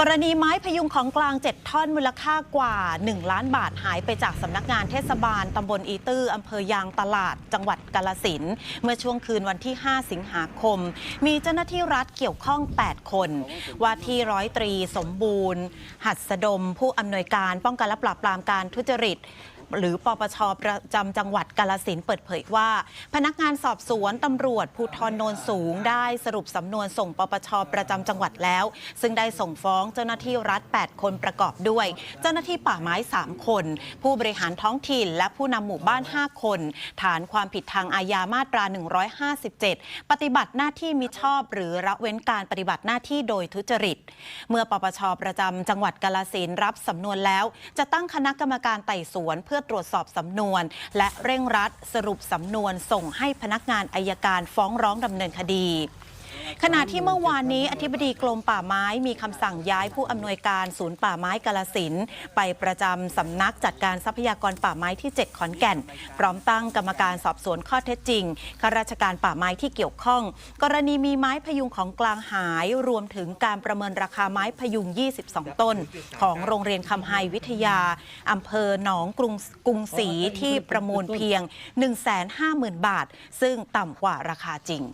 กรณีไม้พยุงของกลาง 7 ท่อนมูลค่ากว่า 1 ล้านบาทหายไปจากสำนักงานเทศบาลตำบลอีตื้ออำเภอยางตลาด จังหวัดกาลสินเมื่อช่วงคืนวันที่ 5 สิงหาคม มีเจ้าหน้าที่รัฐเกี่ยวข้อง 8 คน ว่าที่ร้อยตรีสมบูรณ์ หัดสดม ผู้อำนวยการป้องกันและปราบปรามการทุจริต หรือปปชประจำจังหวัดกาลสินเปิดเผยว่า พนักงานสอบสวนตำรวจภูทรโนนสูง ได้สรุปสำนวนส่งปปชประจำจังหวัดแล้ว ซึ่งได้ส่งฟ้องเจ้าหน้าที่รัฐ 8 คนประกอบด้วย เจ้าหน้าที่ป่าไม้ 3 คน ผู้บริหารท้องถิ่น และผู้นำหมู่บ้าน 5 คน ฐานความผิดทางอาญามาตรา 157 ปฏิบัติหน้าที่มิชอบ หรือละเว้นการปฏิบัติหน้าที่โดยทุจริต เมื่อปปชประจำจังหวัดกาลสินรับสำนวนแล้ว จะตั้งคณะกรรมการไต่สวนเพื่อตรวจสอบสำนวน และเร่งรัดสรุปสำนวนส่งให้พนักงานอายการฟ้องร้องดำเนินคดี ขณะที่เมื่อวานนี้อธิบดีกรมป่าไม้มีคำสั่งย้ายผู้อำนวยการศูนย์ป่าไม้กาลสินไปประจำสำนักจัดการทรัพยากรป่าไม้ที่ 7 ขอนแก่น พร้อมตั้งกรรมการสอบสวนข้อเท็จจริงข้าราชการป่าไม้ที่เกี่ยวข้อง กรณีมีไม้พยุงของกลางหาย รวมถึงการประเมินราคาไม้พยุง 22 ต้น ของโรงเรียนคำไฮวิทยาอำเภอหนองกรุงกรุงศรีที่ประมูลเพียง 150,000 บาท ซึ่งต่ำกว่าราคาจริง